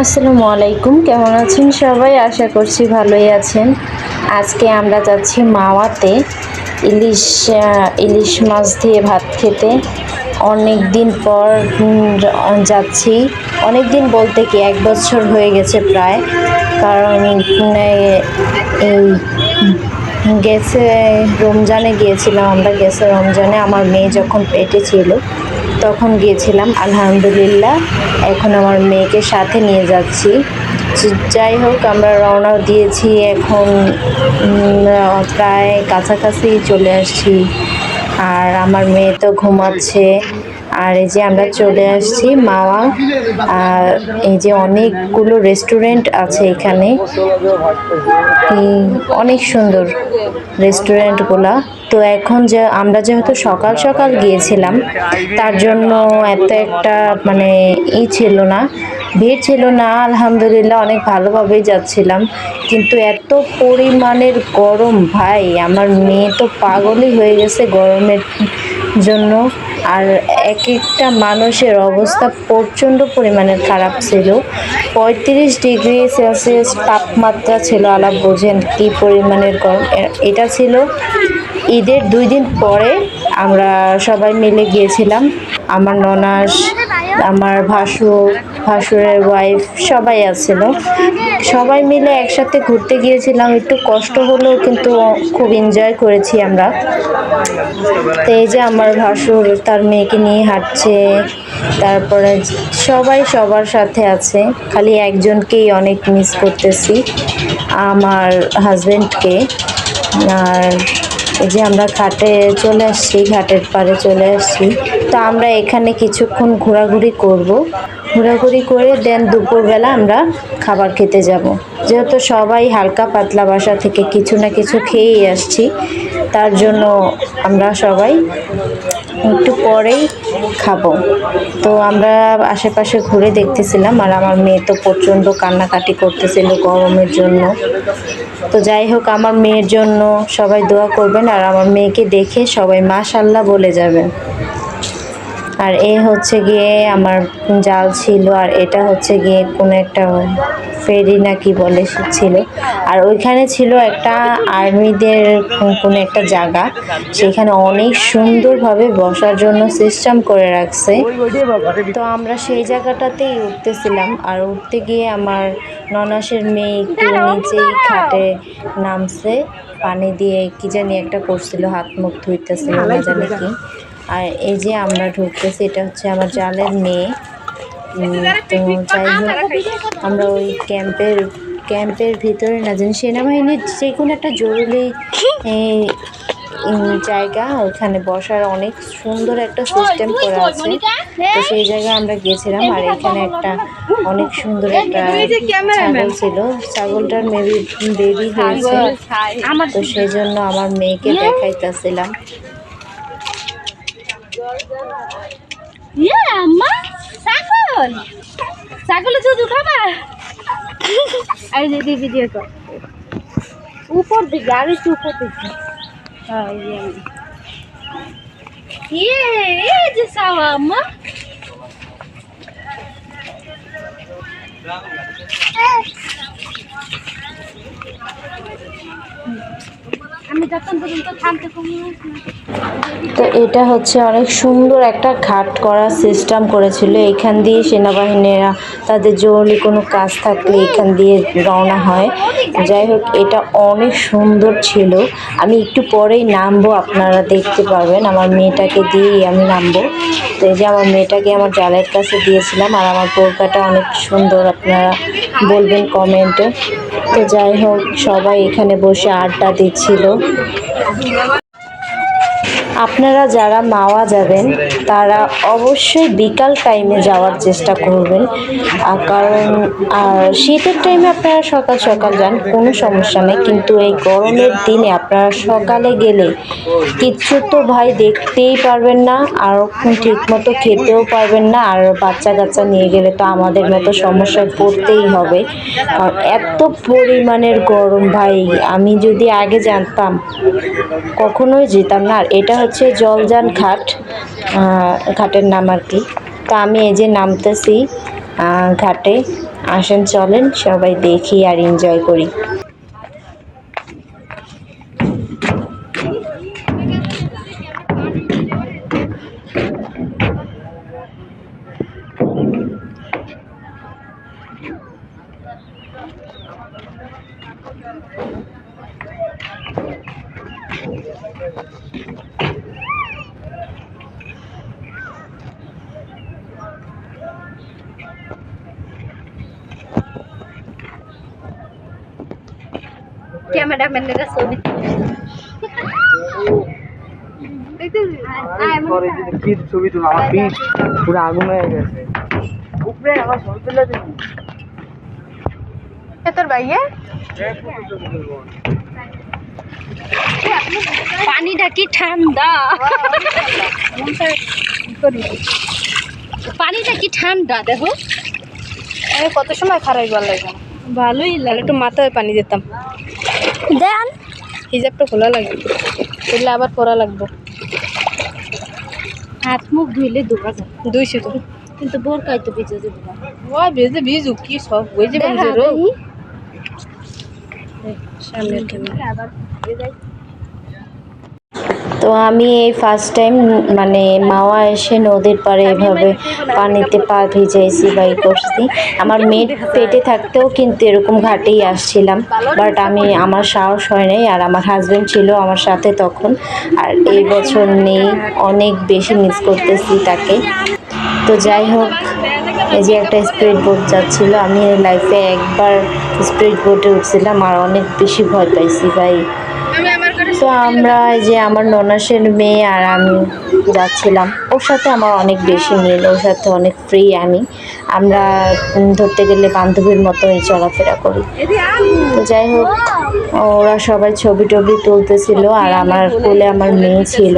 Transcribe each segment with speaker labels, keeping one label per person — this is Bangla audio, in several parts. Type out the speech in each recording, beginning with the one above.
Speaker 1: আসসালামু আলাইকুম, কেমন আছেন সবাই? আশা করছি ভালোই আছেন। আজকে আমরা যাচ্ছি মাওয়াতে। ইলিশ ইলিশ মাছ দিয়ে ভাত খেতে। অনেক দিন পর যাচ্ছি। অনেক দিন বলতে কি, এক বছর হয়ে গেছে প্রায়। কারণ এই, গেছে, রমজানে গিয়েছিলাম আমরা, গেছে রমজানে। আমার মেয়ে যখন পেটে ছিল তখন গিয়েছিলাম, আলহামদুলিল্লাহ। এখন আমার মেয়েকে সাথে নিয়ে যাচ্ছি। যাই হোক, আমরা রওনাও দিয়েছি। এখন প্রায় কাছাকাছি চলে আসছি। আর আমার মেয়ে তো ঘুমাচ্ছে। আর এই যে আমরা চলে আসছি মাওয়া, আর এই যে অনেকগুলো রেস্টুরেন্ট আছে এখানে। অনেক সুন্দর রেস্টুরেন্টগুলা তো এখন যে আমরা যেহেতু সকাল সকাল গিয়েছিলাম, তার জন্য এত একটা মানে ই ছিল না, ভিড় ছিল না, আলহামদুলিল্লাহ অনেক ভালোভাবেই যাচ্ছিলাম। কিন্তু এত পরিমাণের গরম, ভাই, আমার মেয়ে তো পাগলই হয়ে গেছে গরমের জন্য। আর এক একটা মানুষের অবস্থা প্রচণ্ড পরিমাণের খারাপ ছিল। পঁয়ত্রিশ ডিগ্রি সেলসিয়াস তাপমাত্রা ছিল, আলাপ বোঝেন কী পরিমাণের গরম। এটা ছিল ঈদের দুই দিন পরে আমরা সবাই মিলে গিয়েছিলাম। আমার ননাস আমার ভাসুর ভাসুরের ওয়াইফ সবাই আছিল। সবাই মিলে একসাথে ঘুরতে গিয়েছিলাম। একটু কষ্ট হলেও কিন্তু খুব এনজয় করেছি আমরা। তো এই যে আমার ভাসুর, তার মেয়েকে নিয়ে হাঁটছে। তারপরে সবাই সবার সাথে আছে। খালি একজনকেই অনেক মিস করতেছি, আমার হাজব্যান্ডকে আর এই যে আমরা ঘাটে চলে আসছি, ঘাটের পাড়ে চলে আসছি। তো আমরা এখানে কিছুক্ষণ ঘোরাঘুরি করব। ঘোরাঘুরি করে দেন দুপুরবেলা আমরা খাবার খেতে যাব। যেহেতু সবাই হালকা পাতলা বাসা থেকে কিছু না কিছু খেয়েই আসছি, তার জন্য আমরা সবাই একটু পরেই খাব। তো আমরা আশেপাশে ঘুরে দেখতেছিলাম, আর আমার মেয়ে তো প্রচণ্ড কান্নাকাটি করতেছিল গরমের জন্য। তো যাই হোক, আমার মেয়ের জন্য সবাই দোয়া করবেন, আর আমার মেয়েকে দেখে সবাই মাশাল্লাহ বলে যাবেন। আর এ হচ্ছে গিয়ে আমার জাল ছিল, আর এটা হচ্ছে গিয়ে কোনো একটা ফেরি না কি বলে ছিল। আর ওইখানে ছিল একটা আর্মিদের কোনো একটা জায়গা, সেখানে অনেক সুন্দরভাবে বসার জন্য সিস্টেম করে রাখছে। তো আমরা সেই জায়গাটাতেই উঠতেছিলাম, আর উঠতে গিয়ে আমার ননাসের মেয়ে একটু নিচেই খাটে নামছে, পানি দিয়ে কি জানি একটা করছিল, হাত মুখ ধুইতেছিল, না জানি কি। আর এই যে আমরা ঢুকতেছি, এটা হচ্ছে আমার জালের মেয়ে। তো যাই হোক, আমরা ওই ক্যাম্পের ক্যাম্পের ভিতরে না জানি সেনাবাহিনীর যে কোনো একটা জরুরি জায়গা, ওখানে বসার অনেক সুন্দর একটা সিস্টেম করা আছে। তো সেই জায়গায় আমরা গিয়েছিলাম আর এখানে একটা অনেক সুন্দর একটা ছাগল ছিল। ছাগলটার মেবি বেবি হয়েছে। তো সেই জন্য আমার মেয়েকে দেখাইতেছিলাম।
Speaker 2: উপর দিকে আর উপর দিকে। হ্যাঁ ইয়ে আমি যখন পর্যন্ত থামতে কমি
Speaker 1: তো এটা হচ্ছে অনেক সুন্দর একটা ঘাট করা সিস্টেম করেছিল। এখান দিয়ে সেনাবাহিনীরা তাদের জরুরি কোনো কাজ থাকলে এখান দিয়ে রওনা হয়। যাই হোক, এটা অনেক সুন্দর ছিল। আমি একটু পরেই নামবো, আপনারা দেখতে পারবেন আমার মেয়েটাকে দিয়েই আমি নামবো। তো এই যে আমার মেয়েটাকে আমার জালের কাছে দিয়েছিলাম, আর আমার বোরকাটা অনেক সুন্দর, আপনারা বলবেন কমেন্টে তো যাই হোক, সবাই এখানে বসে আড্ডা দিচ্ছিল। আপনারা যারা মাওয়া যাবেন, তারা অবশ্যই বিকাল টাইমে যাওয়ার চেষ্টা করবেন। কারণ শীতের টাইমে আপনারা সকাল সকাল যান, কোনো সমস্যা নেই। কিন্তু এই গরমের দিনে আপনারা সকালে গেলে কিচ্ছু তো ভাই দেখতেই পারবেন না, আর ঠিক মতো খেতেও পারবেন না, আর বাচ্চা কাচ্চা নিয়ে গেলে তো আমাদের মতো সমস্যায় পড়তেই হবে। কারণ এত পরিমাণের গরম ভাই, আমি যদি আগে জানতাম, কখনোই যেতাম না। আর এটা হচ্ছে জলযান ঘাট ঘাটের নাম আর কি। তা আমি এই যে নামতেছি ঘাটে, আসেন চলেন, সবাই দেখি আর এনজয় করি।
Speaker 2: ছবি
Speaker 3: পরে কি ছবি তুলো আমার পিঠ পুরো আগুন হয়ে গেছে উপরে আমার ছবি তুলে দিবি
Speaker 2: তোর ভাইয়া পানিটা কি ঠান্ডা পানিটা কি ঠান্ডা দেখো
Speaker 4: কত সময় খারাপ গল লাগে
Speaker 2: ভালোই লাগে
Speaker 4: একটু মাথায় পানি দিতাম
Speaker 2: দেন।
Speaker 4: হিজাবটা খোলা লাগবে। এগুলো আবার পরা লাগবে।
Speaker 2: হাত মুখ ধুইলে ধোকা যায়।
Speaker 4: দুইশো তো।
Speaker 2: কিন্তু বোরকাই তো ভিজে যাবে
Speaker 4: ওই ভেজে ভিজু কি সব হয়ে যাবে সামনের ক্যামেরা
Speaker 2: আবার।
Speaker 1: তো আমি এই ফার্স্ট টাইম মানে মাওয়া এসে নদীর পাড়ে এভাবে পানিতে পা ভিজাইছি বা ই করছি। আমার মেয়ের পেটে থাকতেও কিন্তু এরকম ঘাটেই আসছিলাম বাট আমি, আমার সাহস হয় নাই আর আমার হাজব্যান্ড ছিল আমার সাথে তখন, আর এই বছর নেই অনেক বেশি মিস করতেছি তাকে। তো যাই হোক, এই যে একটা স্পিড বোট যাচ্ছিল, আমি লাইফে একবার স্পিড বোটে উঠছিলাম আর অনেক বেশি ভয় পাইছি, ভাই। তো আমরা এই যে আমার ননাসের মেয়ে আর আমি যাচ্ছিলাম। ওর সাথে আমার অনেক বেশি মিল, ওর সাথে অনেক ফ্রি আমি। আমরা ধরতে গেলে বান্ধবীর মতোই চলাফেরা করি। তো যাই হোক, ওরা সবাই ছবি টবি তুলতেছিল আর আমার কোলে আমার মেয়ে ছিল।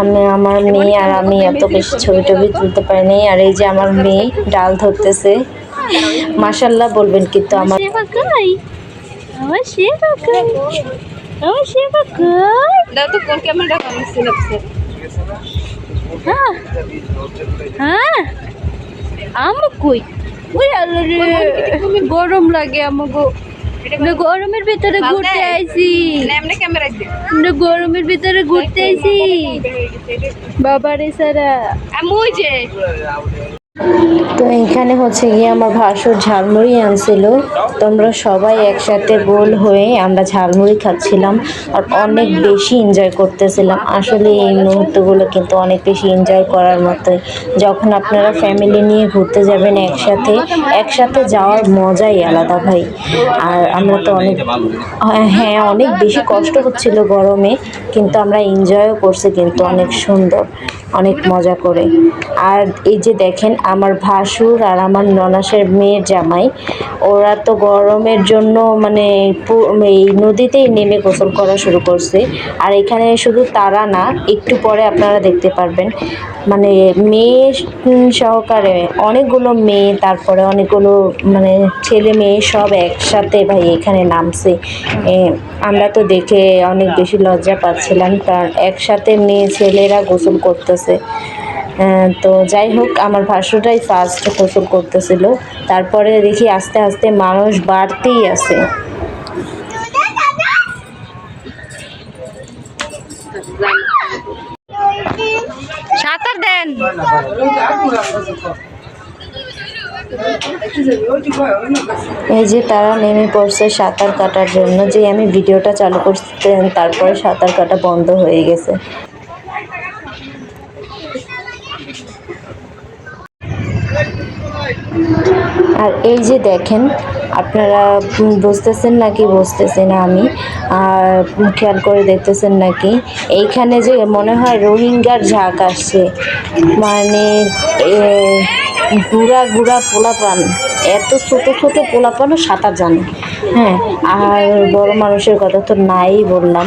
Speaker 1: আমি, আমার মেয়ে আর আমি এত বেশি ছবি টবি তুলতে পারিনি। আর এই যে আমার মেয়ে ডাল ধরতেছে মাসাল্লাহ বলবেন কিন্তু আমার
Speaker 2: আমার সেবা কই আমার সেবা কই
Speaker 4: দাও তো কোন ক্যামেরা কম সিলেক্ট
Speaker 2: হ্যাঁ। হ্যাঁ। আম কই? ওই আলো রে। গরম লাগে আমাকে আমরা গরমের ভিতরে ঘুরতে আইছি। আমরা গরমের ভিতরে ঘুরতে আইছি। বাবারে সারা।
Speaker 4: আমি যে।
Speaker 1: তো এখানে হচ্ছে গিয়ে আমার ভাসুর ঝালমুড়ি আনছিল। তোমরা সবাই একসাথে গোল হয়ে আমরা ঝালমুড়ি খাচ্ছিলাম আর অনেক বেশি এনজয় করতেছিলাম। আসলে এই মুহূর্তগুলো কিন্তু অনেক বেশি এনজয় করার মতোই। যখন আপনারা ফ্যামিলি নিয়ে ঘুরতে যাবেন একসাথে একসাথে যাওয়ার মজাই আলাদা ভাই। আর আমরা তো অনেক হ্যাঁ অনেক বেশি কষ্ট হচ্ছিল গরমে, কিন্তু আমরা এনজয়ও করছি কিন্তু অনেক সুন্দর, অনেক মজা করে। আর এই যে দেখেন আমার ভাসুর আর আমার ননাসের মেয়ের জামাই। ওরা তো গরমের জন্য মানে এই নদীতেই নেমে গোসল করা শুরু করছে। আর এখানে শুধু তারা না, একটু পরে আপনারা দেখতে পারবেন। মানে মেয়ে সহকারে অনেকগুলো মেয়ে, তারপরে অনেকগুলো মানে ছেলে মেয়ে সব একসাথে ভাই এখানে নামছে। আমরা তো দেখে অনেক বেশি লজ্জা পাচ্ছিলাম। কারণ একসাথে মেয়ে ছেলেরা গোসল করতেছে। তো যাই হোক, আমার ভাষ্যটাই ফার্স্ট গোসল করতেছিল। তারপরে দেখি আস্তে আস্তে মানুষ বাড়তেই আছে।
Speaker 2: সাঁতার দেন।
Speaker 1: এই যে তারা নেমে পড়ছে সাঁতার কাটার জন্য। যে আমি ভিডিওটা চালু করতে তারপরে সাঁতার কাটা বন্ধ হয়ে গেছে। আর এই যে দেখেন, আপনারা বুঝতেছেন নাকি বুঝতেছি না আমি, আর খেয়াল করে দেখতেছেন নাকি? এইখানে যে মনে হয় রোহিঙ্গার ঝাঁক আসছে মানে গুড়া গুড়া পোলাপান, এত ছোট ছোট পোলাপানও সাঁতার জানে। হ্যাঁ আর বড় মানুষের কথা তো নাই বললাম।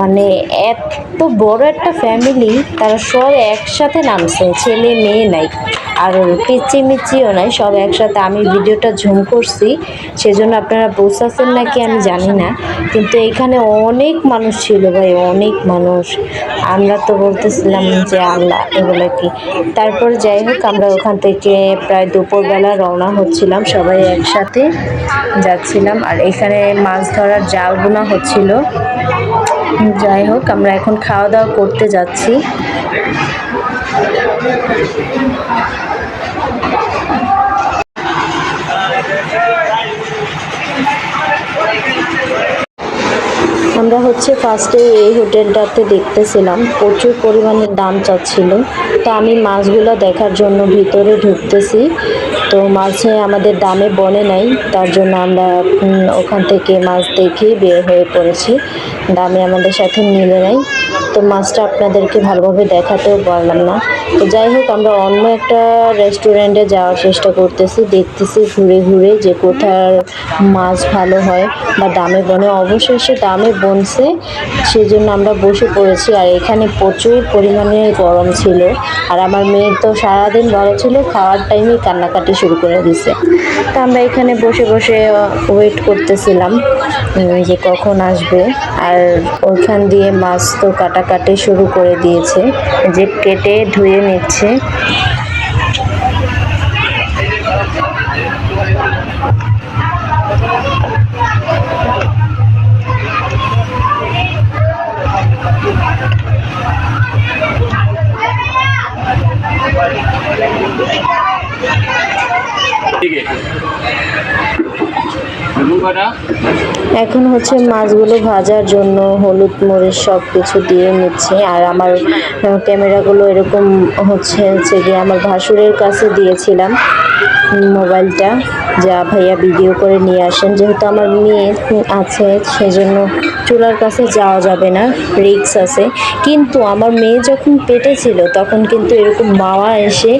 Speaker 1: মানে এত বড় একটা ফ্যামিলি তারা সব একসাথে নামছে, ছেলে মেয়ে নাই, আর পিচি মিচিও নাই, সব একসাথে। আমি ভিডিওটা ঝুম করছি, সেজন্য আপনারা বুঝতেছেন নাকি আমি জানি না, কিন্তু এখানে অনেক মানুষ ছিল ভাই, অনেক মানুষ। আমরা তো বলতেছিলাম যে আল্লাহ, এগুলো কি? তারপর যাই হোক, আমরা ওখান থেকে প্রায় দুপুরবেলা রওনা হচ্ছিলাম, সবাই একসাথে যাচ্ছিলাম, আর এখানে মাছ ধরার জাল বোনা হচ্ছিল। যাই হোক, আমরা এখন খাওয়া দাওয়া করতে যাচ্ছি। আমরা হচ্ছে ফার্স্টে এই হোটেলটাতে দেখতেছিলাম, প্রচুর পরিমাণে দাম চাচ্ছিল। তো আমি মাছগুলো দেখার জন্য ভিতরে ঢুকতেছি। তো মাছে আমাদের দামে বনে নাই, তার জন্য আমরা ওখান থেকে মাছ দেখে বের হয়ে পড়েছি। দামে আমাদের সাথে মিলে নাই। তো মাছটা আপনাদেরকে ভালোভাবে দেখাতেও পারলাম না। তো যাই হোক, আমরা অন্য একটা রেস্টুরেন্টে যাওয়ার চেষ্টা করতেছি, দেখতেছি ঘুরে ঘুরে যে কোথার মাছ ভালো হয় বা দামে বনে। অবশেষে দামে বনছে সেই জন্য আমরা বসে পড়েছি। আর এখানে প্রচুর পরিমাণে গরম ছিল। আর আমার মেয়ে তো সারাদিন ভালো ছিল, খাওয়ার টাইমে কান্নাকাটি শুরু করে দিছে। তো আমরা এখানে বসে বসে ওয়েট করতেছিলাম যে কখন আসবে। আর ওইখান দিয়ে মাছ তো কাটাকাটি শুরু করে দিয়েছে। যে কেটে ধুয়ে নিচ্ছে। এখন হচ্ছে মাছগুলো ভাজার জন্য হলুদ মরিচ সব কিছু দিয়ে নিচ্ছি। আর আমার ক্যামেরাগুলো এরকম হচ্ছে হচ্ছে গিয়ে আমার ভাসুরের কাছে দিয়েছিলাম মোবাইলটা। যা ভাইয়া ভিডিও করে নিয়ে আসেন। যেহেতু আমার মেয়ে আছে, সেজন্য চুলার কাছে যাওয়া যাবে না রিক্স আছে। কিন্তু আমার মেয়ে যখন পেটে ছিল, তখন কিন্তু এরকম মাওয়া এসে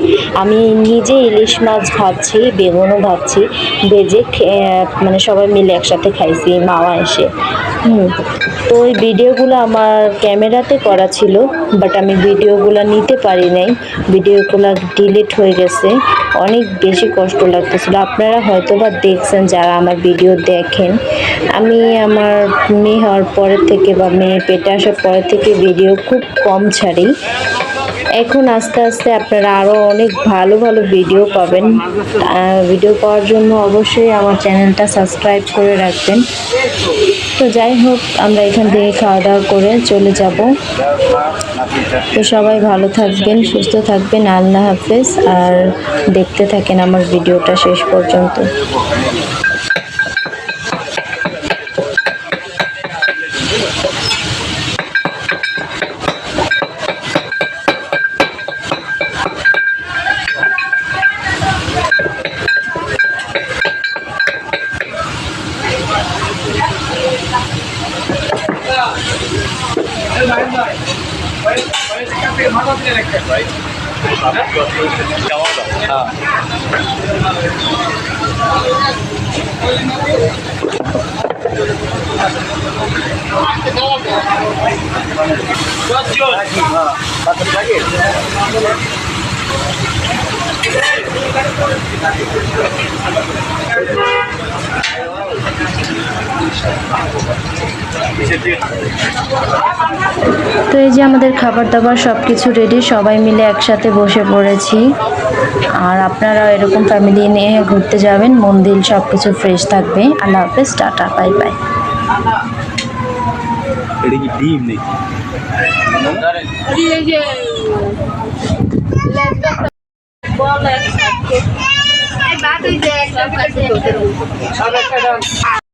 Speaker 1: আমি নিজে ইলিশ মাছ ভাবছি বেগুনও ভাবছি ভেজে মানে সবাই মিলে একসাথে খাইছি, মাওয়া এসে। হুম, তো ওই ভিডিওগুলো আমার ক্যামেরাতে করা ছিল বাট আমি ভিডিওগুলো নিতে পারি নাই। ভিডিওগুলো ডিলিট হয়ে গেছে। অনেক বেশি কষ্ট লাগতেছিল। আপনারা হয়তো বা দেখছেন যারা আমার ভিডিও দেখেন। আমি আমার মেয়ে হওয়ার পরের থেকে বা মেয়ে পেটে আসার পরের থেকে ভিডিও খুব কম ছাড়ি। এখন আস্তে আস্তে আপনারা আরও অনেক ভালো ভালো ভিডিও পাবেন। ভিডিও পাওয়ার জন্য অবশ্যই আমার চ্যানেলটা সাবস্ক্রাইব করে রাখবেন। তো যাই হোক, আমরা এখান থেকে খাওয়া দাওয়া করে চলে যাব। তো সবাই ভালো থাকবেন, সুস্থ থাকবেন, আল্লাহ হাফেজ। আর দেখতে থাকেন আমার ভিডিওটা শেষ পর্যন্ত। যাওয়া হ্যাঁ বাচ্চা লাগে তো এই যে আমাদের খাবার দাবার সব কিছু রেডি সবাই মিলে একসাথে বসে পড়েছি। আর আপনারা এরকম ফ্যামিলি নিয়ে ঘুরতে যাবেন মন্দির সব কিছু ফ্রেশ থাকবে। আল্লাহ হাফেজ টাটা বাই বাই
Speaker 5: এটা কি ডিম নাকি?
Speaker 2: এই বাদ হয়ে যায় একটা